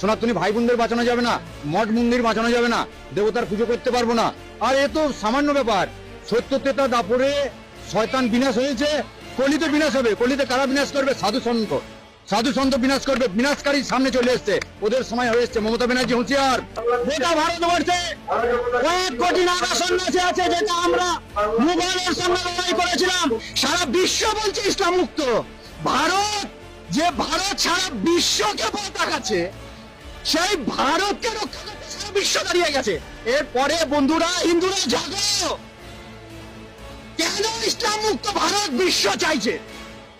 সনাতনী ভাই বোনদের বাঁচানো যাবে না, মঠ মন্দির বাঁচানো যাবে না, দেবতার পুজো করতে পারব না। আর এ তো সামান্য ব্যাপার। সত্য তেতা দাপরে শয়তান বিনাশ হয়েছে, কলিতে বিনাশ হবে। কলিতে কারা বিনাশ করবে? সাধু সন্ত। সাধু সন্ত বিনাশ করবে বিনাশকারী সামনে চলে এসছে। ওদের সময় হয়ে এসছে। মমতা ব্যানার্জি হুঁশিয়ার। গোটা ভারতবর্ষে কয়েক কোটি নাগা সন্ন্যাসী আছে, যেটা আমরা মুঘলের সঙ্গে লড়াই করেছিলাম। সারা বিশ্ব বলছে ইসলাম মুক্ত। ভারত, যে ভারত সারা বিশ্বকে পতাকাচ্ছে সেই ভারতকে রক্ষা করতে সারা বিশ্ব দাঁড়িয়ে গেছে। এরপরে বন্ধুরা হিন্দুরা জাগো! কেন ইসলাম মুক্ত ভারত বিশ্ব চাইছে?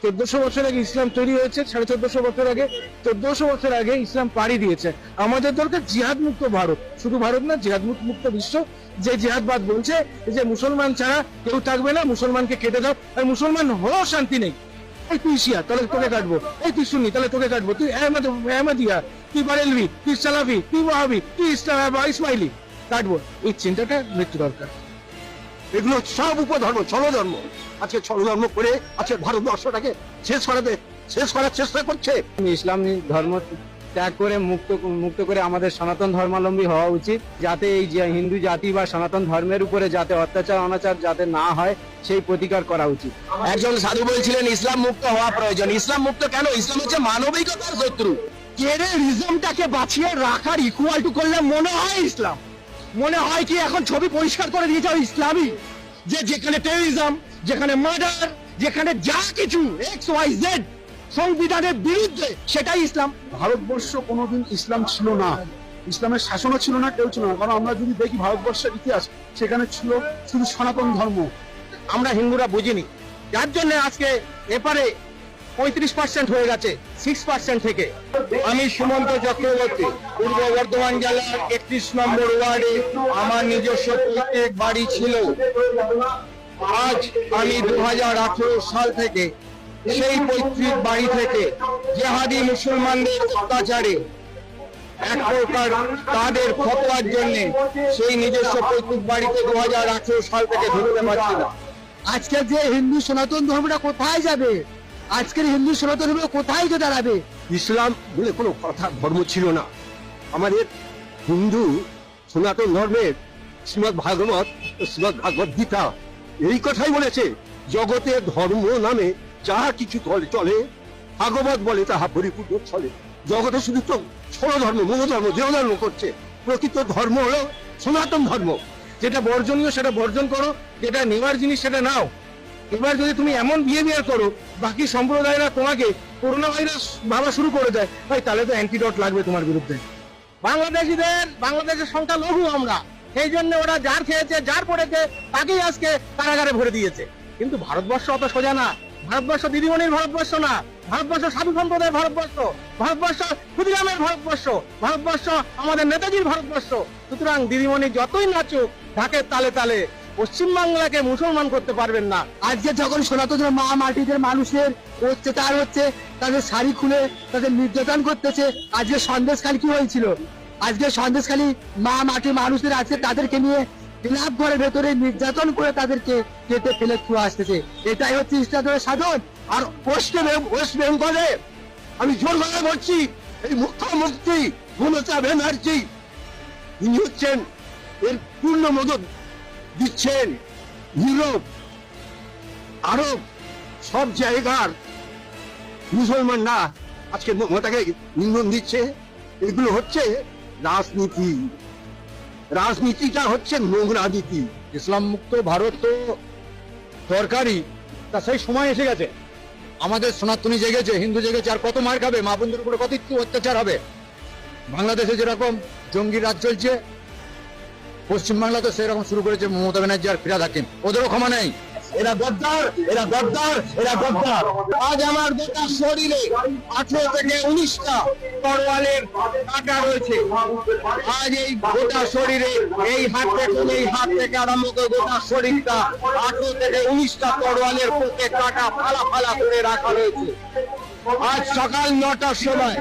চোদ্দশো বছর আগে ইসলাম তৈরি হয়েছে, সাড়ে চোদ্দশো বছর আগে, চোদ্দশো বছর আগে ইসলাম পাড়ি দিয়েছে। আমাদের দরকার জিহাদ মুক্ত ভারত। শুধু ভারত না জিহাদ মুক্ত বিশ্ব। যে জিহাদবাদ বলছে যে মুসলমান ছাড়া কেউ থাকবে না, মুসলমানকে কেটে দাও। আর মুসলমান হওয়াও শান্তি নেই। এই তুই শিয়া, তাহলে তোকে কাটবো। এই তুই শুনি তাহলে তোকে কাটবো। তুই আহমদ, আহমদিয়া তুই বারেলভি তুই সালাফি তুই ওয়াহাবি ইসলাম ইসমাইলি? কাটবো। এই চিন্তাটা মৃত্যু দরকার। এগুলো সব উপধর্ম ছলধর্ম আজকে ছলধর্ম করে আজকে ভারতবর্ষটাকে শেষ করাতে শেষ করার চেষ্টা করছে। ইসলাম ধর্ম ত্যাগ করে মুক্ত মুক্ত করে আমাদের সনাতন ধর্মাবলম্বী হওয়া উচিত যাতে এই যে হিন্দু জাতি বা সনাতন ধর্মের উপরে যাতে অত্যাচার অনাচার যাতে না হয় সেই প্রতিকার করা উচিত। একজন সাধু বলছিলেন ইসলাম মুক্ত হওয়া প্রয়োজন। ইসলাম মুক্ত কেন? ইসলাম হচ্ছে মানবিকতার শত্রু। টেররিজমটাকে বাঁচিয়ে রাখার ইকুয়াল টু করলে মনে হয় ইসলাম। মনে হয় কি এখন ছবি পরিষ্কার করে দিয়েছে ইসলামই যে যেখানে টেররিজম যেখানে মার্ডার যেখানে যা কিছু এক্স ওয়াই জেড সংবিধানের বিরুদ্ধে সেটাই ইসলাম। ভারতবর্ষ কোনোদিন ইসলাম ছিল না। ইসলামের শাসনও ছিল না কেউ ছিল না। কারণ আমরা যদি দেখি ভারতবর্ষের ইতিহাস সেখানে ছিল শুধু সনাতন ধর্ম। আমরা হিন্দুরা বুঝিনি। যার জন্য আজকে এপারে পঁয়ত্রিশ পার্সেন্ট হয়ে গেছে সিক্স পার্সেন্ট থেকে। আমি সুমন্ত চক্রবর্তী, পূর্ব বর্ধমান জেলার একত্রিশ নম্বর ওয়ার্ডে, আমার নিজস্ব প্রত্যেক বাড়ি ছিল। আজ আমি দু সাল থেকে সেই পৈতৃক বাড়ি থেকে জেহাদি মুসলমানদের অত্যাচারে এক প্রকার তাদের ফতোয়ার জন্য সেই নিজস্ব পৈতৃক বাড়িতে দু হাজার আঠেরো সাল থেকে ঢুকতে পারছি না। আজকে যে হিন্দু সনাতন ধর্মটা কোথায় যাবে? আজকের হিন্দু সনাতন কোথায় যে দাঁড়াবে? ইসলাম বলে কোনো কথা, ধর্ম ছিল না। আমাদের হিন্দু সনাতন ধর্মের শ্রীমদ ভাগবত শ্রীমদ ভাগবত গীতা এই কথাই বলেছে, জগতে ধর্ম নামে যাহা কিছু চলে, ভাগবত বলে তাহা পরিপূর্ণ চলে। জগতে শুধু তো ষোলো ধর্ম, মূল ধর্ম, দেহ ধর্ম করছে। প্রকৃত ধর্ম হলো সনাতন ধর্ম। যেটা বর্জনীয় সেটা বর্জন করো, যেটা নেওয়ার জিনিস সেটা নাও। এবার যদি তুমি এমন বিহেভিয়ার করো, বাকি সম্প্রদায়রা তোমাকে করোনা ভাইরাস ভাবা শুরু করে দেয়, ভাই তাহলে তো অ্যান্টিডট লাগবে তোমার বিরুদ্ধে। বাংলাদেশিদের, বাংলাদেশের সংখ্যা লঘু আমরা। সেই জন্য ওরা যার খেয়েছে, যার পড়েছে, তাকেই আজকে কারাগারে ভরে দিয়েছে। কিন্তু ভারতবর্ষ অত সোজা না। ভারতবর্ষ দিদিমণির ভারতবর্ষ না। ভারতবর্ষ সাধু সম্প্রদায়ের ভারতবর্ষ। ভারতবর্ষ ক্ষুদিরামের ভারতবর্ষ। ভারতবর্ষ আমাদের নেতাজির ভারতবর্ষ। সুতরাং দিদিমণি যতই নাচুক, ঢাকের তালে তালে পশ্চিমবাংলাকে মুসলমান করতে পারবেন না। আজকে যখন সনাতন মা মাটিদের মানুষের অত্যাচার হচ্ছে, তাদের শাড়ি খুলে তাদের নির্যাতন করতেছে, আজকে সন্দেশখালি কি হয়েছিল? আজকে সন্দেশখালি মা মাটির মানুষদের আছে তাদেরকে নিয়ে বিলাপ ঘরের ভেতরে নির্যাতন করে তাদেরকে কেটে ফেলে ছুঁয়ে আসতেছে। এটাই হচ্ছে ইসলামের সাধন। আর পশ্চিম ওয়েস্ট বেঙ্গলে আমি জোর গলায় বলছি, এই মুখ্যমন্ত্রী মমতা ব্যানার্জি ইনি হচ্ছেন এর পূর্ণ মদত। দিচ্ছেন ইউরোপ, আরব, সব জায়গার মুসলমানরা আজকে মমতাকে নিন্দন দিচ্ছে। এগুলো হচ্ছে রাজনীতি। রাজনীতিটা হচ্ছে নোংরা নীতি। ইসলাম মুক্ত ভারত তো দরকারই। তা সেই সময় এসে গেছে। আমাদের সনাতনী জেগেছে, হিন্দু জেগেছে, আর কত মার খাবে? মা বোনদের উপরে কত অত্যাচার হবে? বাংলাদেশে যেরকম জঙ্গি রাজ চলছে পশ্চিমবাংলা তো সেরকম শুরু করেছে মমতা ব্যানার্জি আর ফিরাদ হাকিম। ওদেরও ক্ষমা নেই। এরা গদ্দার এরা গদ্দার এরা গদ্দার। আজ আমার গোটা শরীরে আঠেরো থেকে উনিশটা তরোয়ালের কাটা রয়েছে। আজ এই গোটা শরীরে এই হাত থেকে এই হাত থেকে আরম্ভ করে গোটা শরীরটা আঠেরো থেকে উনিশটা তরোয়ালের পোকে কাটা ফালা ফালা করে রাখা রয়েছে। আজ সকাল নটার সময়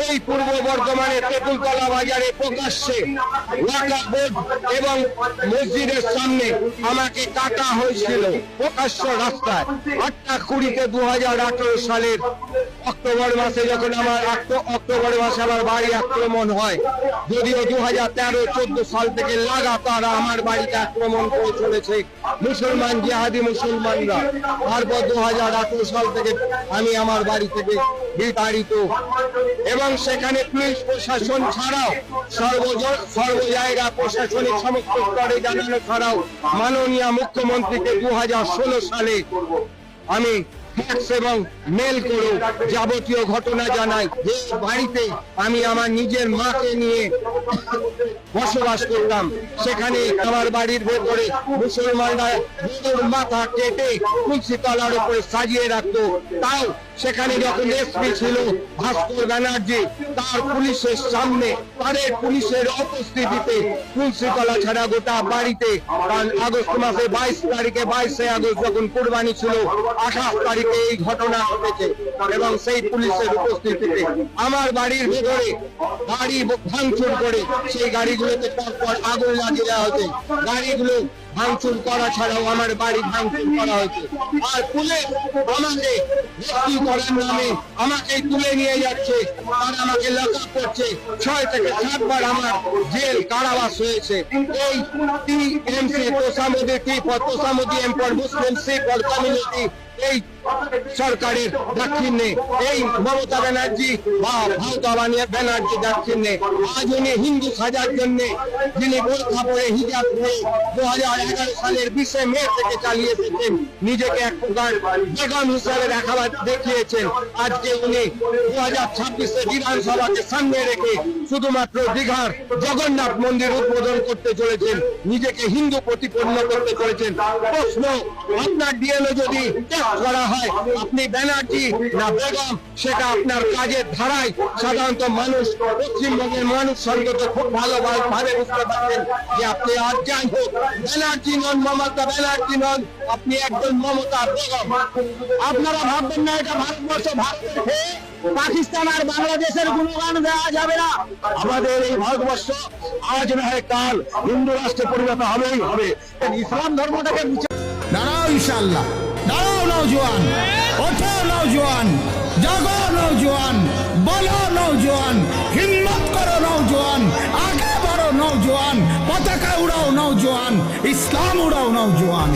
ওই পূর্ব বর্ধমানে তেঁতুলতলা বাজারে প্রকাশ্যে ওয়াকাফ বোর্ড এবং মসজিদের সামনে আমাকে কাটা হয়েছিল প্রকাশ্য রাস্তায়। আটটা কুড়িতে দু হাজার আঠারো সালের অক্টোবর মাসে যখন আমার অক্টোবর মাসে আমার বাড়ি আক্রমণ হয়, যদিও দু হাজার তেরো চোদ্দ সাল থেকে লাগাতার আমার বাড়িতে আক্রমণ করে চলেছে মুসলমান জিহাদি মুসলমানরা। তারপর দু হাজার আঠারো সাল থেকে আমি আমার বাড়ি থেকে বিতাড়িত। এবং সেখানে পুলিশ প্রশাসন ছাড়াও সর্ব জায়গা প্রশাসনিক সমস্ত স্তরে জানানো ছাড়াও মাননীয় মুখ্যমন্ত্রীকে দু হাজার ষোলো সালে আমি এবং মেল করে যাবতীয় ঘটনা জানাই। যে বাড়িতে আমি আমার নিজের মাকে নিয়ে বসবাস করতাম, সেখানে আমার বাড়ির ভেতরে মুসলমানরা মাথা কেটে তুলসী তলার উপরে সাজিয়ে রাখতো। তাও সেখানে যখন এসপি ছিল ভাস্কর ব্যানার্জি, তার পুলিশের সামনে, তাদের পুলিশের উপস্থিতিতে তুলসী তলা ছাড়া গোটা বাড়িতে আগস্ট মাসে বাইশ তারিখে, বাইশে আগস্ট যখন কুরবানি ছিল, আঠাশ তারিখে এই ঘটনা ঘটেছে এবং সেই পুলিশের উপস্থিতিতে আমার বাড়ির ভেতরে গাড়ি ভাঙচুর করে সেই গাড়িগুলোতে পরপর আগুন লাগিয়ে দেওয়া হয়েছে। গাড়িগুলো ভাঙচুর করা ছাড়াও আমার বাড়ি ভাঙচুর করা হয়েছে। আর পুলিশ আমাকে রেস্কিউ করার নামে আমাকে তুলে নিয়ে যাচ্ছে। আর আমাকে লক্ষ করছে। ছয় থেকে সাতবার আমার জেল কারাবাস হয়েছে। এই টিএমসি, তোষামুদি T for তোষামুদি M for Muslim C for community এই সরকারের দাক্ষিণ্যে, এই মমতা ব্যানার্জি বা মমতা বানিয়ে ব্যানার্জি দাক্ষিণ্যে, আজ উনি হিন্দু সাজার জন্য যিনি বোরখা পরে হিজাব পরে দু হাজার এগারো সালের বিশে মে থেকে চালিয়ে এসেছেন নিজেকে এক প্রকার বেগম হিসাবে দেখাবার, দেখিয়েছেন। আজকে উনি দু হাজার ছাব্বিশে বিধানসভাকে সামনে রেখে শুধুমাত্র দীঘার জগন্নাথ মন্দির উদ্বোধন করতে চলেছেন, নিজেকে হিন্দু প্রতিপন্ন করতে চলেছেন। প্রশ্ন আপনার ডিএনএ যদি করা হয়। আপনি ব্যানার্জি না বেগম, সেটা আপনার কাজের ধারায় সাধারণত মানুষ, পশ্চিমবঙ্গের মানুষ খুব ভালো ভাবে বুঝতে পারছেন যে আপনি আর যাই হোক ব্যানার্জি নন, মমতা ব্যানার্জি নন, আপনি একজন মমতা বেগম। আপনারা ভাববেন না, এটা ভারতবর্ষ পাকিস্তান আর বাংলাদেশের গুণগান দেওয়া যাবে না। আমাদের এই ভারতবর্ষ আজ নয় কাল হিন্দু রাষ্ট্রে পরিণত হবেই হবে। ইসলাম ধর্মটাকে দাঁড়াও ইনশাল্লাহ দাঁড়াও নৌজোয়ান ওঠো নৌজোয়ান জাগো নৌজোয়ান বলো নৌজোয়ান হিম্মত করো নৌজোয়ান আগে বাড়ো নৌজোয়ান পতাকা উড়াও নৌজোয়ান ইসলাম উড়াও নৌজওয়ান